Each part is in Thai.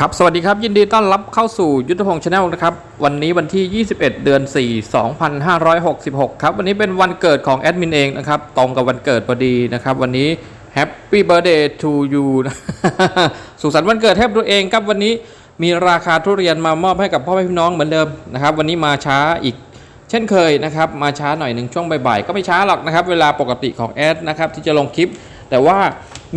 ครับ สวัสดีครับ ยินดีต้อนรับเข้าสู่ยุทธพงศ์ชาแนลนะครับ วันนี้วันที่ 21 เดือน 4 2566 ครับ วันนี้เป็นวันเกิดของแอดมินเองนะครับ ตรงกับวันเกิดพอดีนะครับ วันนี้ Happy Birthday to you สุขสันต์วันเกิดให้ตัวเองครับ วันนี้มีราคาทุเรียนมามอบให้กับพ่อแม่พี่น้องเหมือนเดิมนะครับ วันนี้มาช้าอีก เช่นเคยนะครับ มาช้าหน่อยหนึ่งช่วงบ่ายๆ ก็ไม่ช้าหรอกนะครับ เวลาปกติของแอดนะครับที่จะลงคลิป แต่ว่า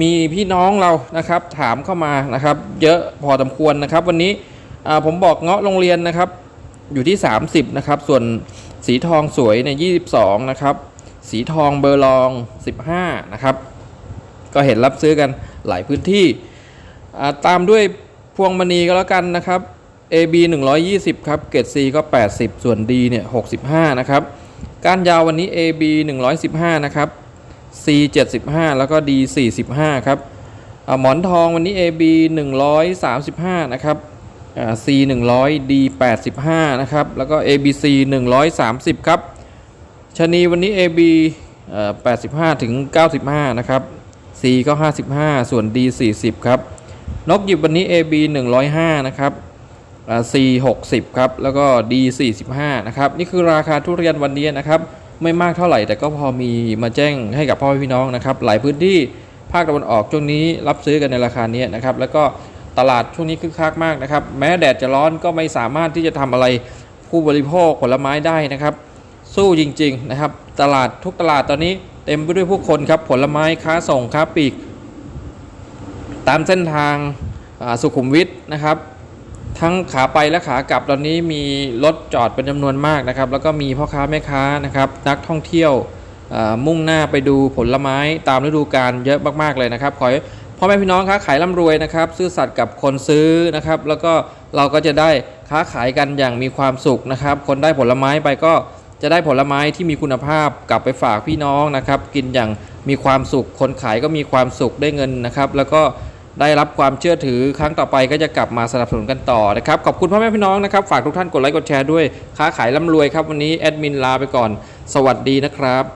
มีพี่น้องเรานะครับถามเข้ามานะครับ เยอะพอสมควรนะครับ วันนี้ผมบอกเงาะโรงเรียนนะครับ อยู่ที่ 30นะครับส่วนสีทองสวยเนี่ย22นะครับสีทองเบอร์ลอง 15นะครับก็เห็นรับซื้อกันหลายพื้นที่ตามด้วยพวงมณีก็แล้วกันนะครับ AB 120ครับเกรด C ก็ 80 ส่วน D เนี่ย65นะครับก้านยาววันนี้ AB 115นะครับ C 75แล้วก็ D 45ครับอ่าหมอนทองวันนี้ AB 135 นะครับอ่า C 100 D 85 นะครับ แล้วก็ ABC 130 ครับชะนีวันนี้ AB 85 ถึง 95 นะครับ C ก็ 55 ส่วน D 40 ครับ นกหยิบวันนี้ AB 105 นะครับ C 60 ครับ แล้วก็ D 45 นะครับ นี่คือราคาทุเรียนวันนี้นะครับ ไม่มากเท่าไหร่ แต่ก็พอมีมาแจ้งให้กับพ่อพี่น้องนะครับ หลายพื้นที่ภาคตะวันออกช่วงนี้รับซื้อกันในราคานี้นะครับ แล้วก็ตลาดช่วงนี้คึกคักมากนะครับ แม้แดดจะร้อนก็ไม่สามารถที่จะทำอะไรผู้บริโภคผลไม้ได้นะครับ สู้จริง ๆนะครับ ตลาดทุกตลาดตอนนี้เต็มไปด้วยผู้คนครับผลไม้ค้าส่งค้าปลีก ตามเส้นทางสุขุมวิทนะครับ ทั้งขาไปและขากลับตอนนี้มีรถจอดเป็นจำนวนมากนะครับ แล้วก็มีพ่อค้าแม่ค้านะครับนักท่องเที่ยวมุ่งหน้าไปดูผลไม้ตามฤดูกาลเยอะมากๆเลยนะครับขอให้พ่อแม่พี่น้องค้าขายร่ำรวยนะครับ ซื่อสัตย์กับคนซื้อนะครับ แล้วก็เราก็จะได้ค้าขายกันอย่างมีความสุขนะครับ คนได้ผลไม้ไปก็จะได้ผลไม้ที่มีคุณภาพกลับไปฝากพี่น้องนะครับ กินอย่างมีความสุข คนขายก็มีความสุขได้เงินนะครับ แล้วก็ ได้รับความเชื่อถือครั้งต่อไปก็จะกลับมาสนับสนุนกันต่อนะครับ ขอบคุณพ่อแม่พี่น้องนะครับ ฝากทุกท่านกดไลค์กดแชร์ด้วย ค้าขายร่ำรวยครับ วันนี้แอดมินลาไปก่อน สวัสดีนะครับ